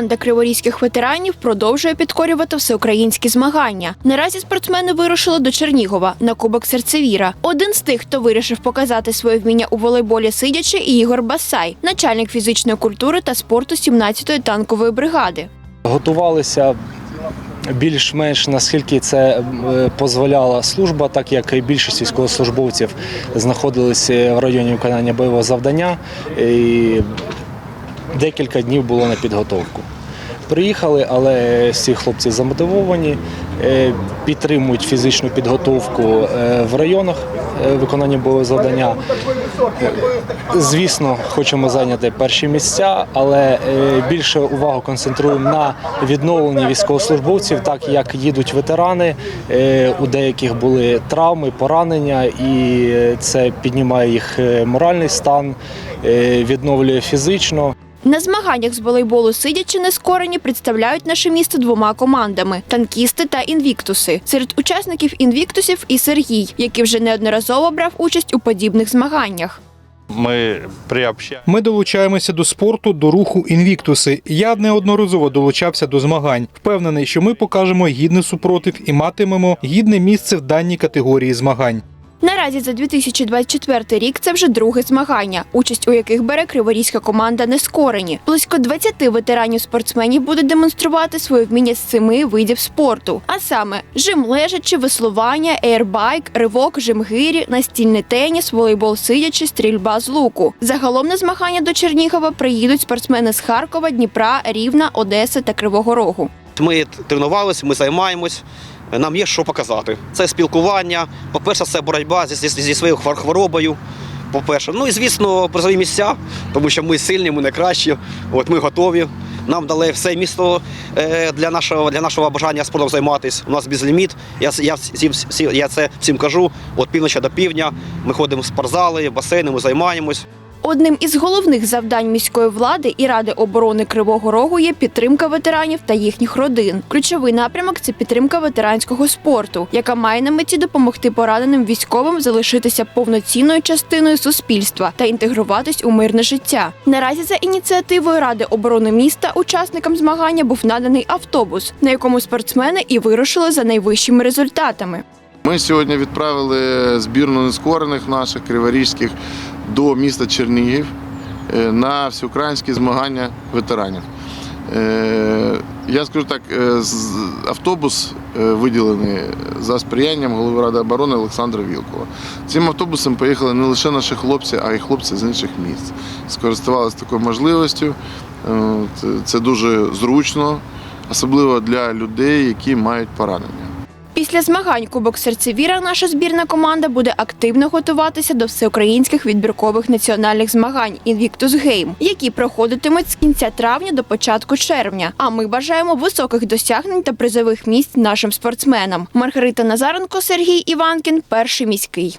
Команда криворізьких ветеранів продовжує підкорювати всеукраїнські змагання. Наразі спортсмени вирушили до Чернігова на Кубок Серцевіра. Один з тих, хто вирішив показати своє вміння у волейболі сидячи, Ігор Басай, начальник фізичної культури та спорту 17-ї танкової бригади. Готувалися більш-менш наскільки це е, дозволяла служба, так як і більшість військовослужбовців знаходилися в районі виконання бойового завдання. І декілька днів було на підготовку. Приїхали, але всі хлопці замотивовані, е, підтримують фізичну підготовку е, в районах е, виконання бойового завдання. Звісно, хочемо зайняти перші місця, але більше увагу концентруємо на відновленні військовослужбовців, так як їдуть ветерани. У деяких були травми, поранення, і це піднімає їх моральний стан, відновлює фізично. На змаганнях з волейболу сидячи нескорені представляють наше місто двома командами танкісти та інвіктуси. Серед учасників інвіктусів і Сергій, який вже неодноразово брав участь у подібних змаганнях. Ми. Ми долучаємося до спорту, до руху інвіктуси. Я неодноразово долучався до змагань. Впевнений, що ми покажемо гідний супротив і матимемо гідне місце в даній категорії змагань. Наразі за 2024 рік це вже друге змагання, участь у яких бере криворізька команда Нескорені. Близько 20 ветеранів спортсменів будуть демонструвати своє вміння з семи видів спорту, а саме жим лежачи, веслування, ейрбайк, ривок, жим гирі, настільний теніс, волейбол сидячи, стрільба з луку. Загалом на змагання до Чернігова приїдуть спортсмени з Харкова, Дніпра, Рівна, Одеси та Кривого Рогу. Ми тренувалися, ми займаємось. Нам є що показати. Це спілкування. По-перше, це боротьба зі, зі, зі своєю хвор- хворобою. По-перше, ну і звісно, призові місця, тому що ми сильні, ми найкращі. От ми готові. Нам дали все місто е, для нашого для нашого бажання спортом займатися. У нас безліміт. Я, я, я це всім кажу. От півночі до півдня. Ми ходимо в спортзали, басейни, ми займаємось. Одним із головних завдань міської влади і Ради оборони Кривого Рогу є підтримка ветеранів та їхніх родин. Ключовий напрямок це підтримка ветеранського спорту, яка має на меті допомогти пораненим військовим залишитися повноцінною частиною суспільства та інтегруватись у мирне життя. Наразі за ініціативою Ради оборони міста учасникам змагання був наданий автобус, на якому спортсмени і вирушили за найвищими результатами. Ми сьогодні відправили збірну нескорених наших криворізьких до міста Чернігів е, на всеукраїнські змагання ветеранів. Е, Я скажу так, е, автобус виділений за сприянням голови Ради оборони Олександра Вілкова. Цим автобусом поїхали не лише наші хлопці, а й хлопці з інших місць. Скористувалися такою можливістю. Це дуже зручно, особливо для людей, які мають поранення. Після змагань Кубок Серцевіра наша збірна команда буде активно готуватися до всеукраїнських відбіркових національних змагань Invictus Game, які проходитимуть з кінця травня до початку червня. А ми бажаємо високих досягнень та призових місць нашим спортсменам. Маргарита Назаренко, Сергій Іванкін, перший міський.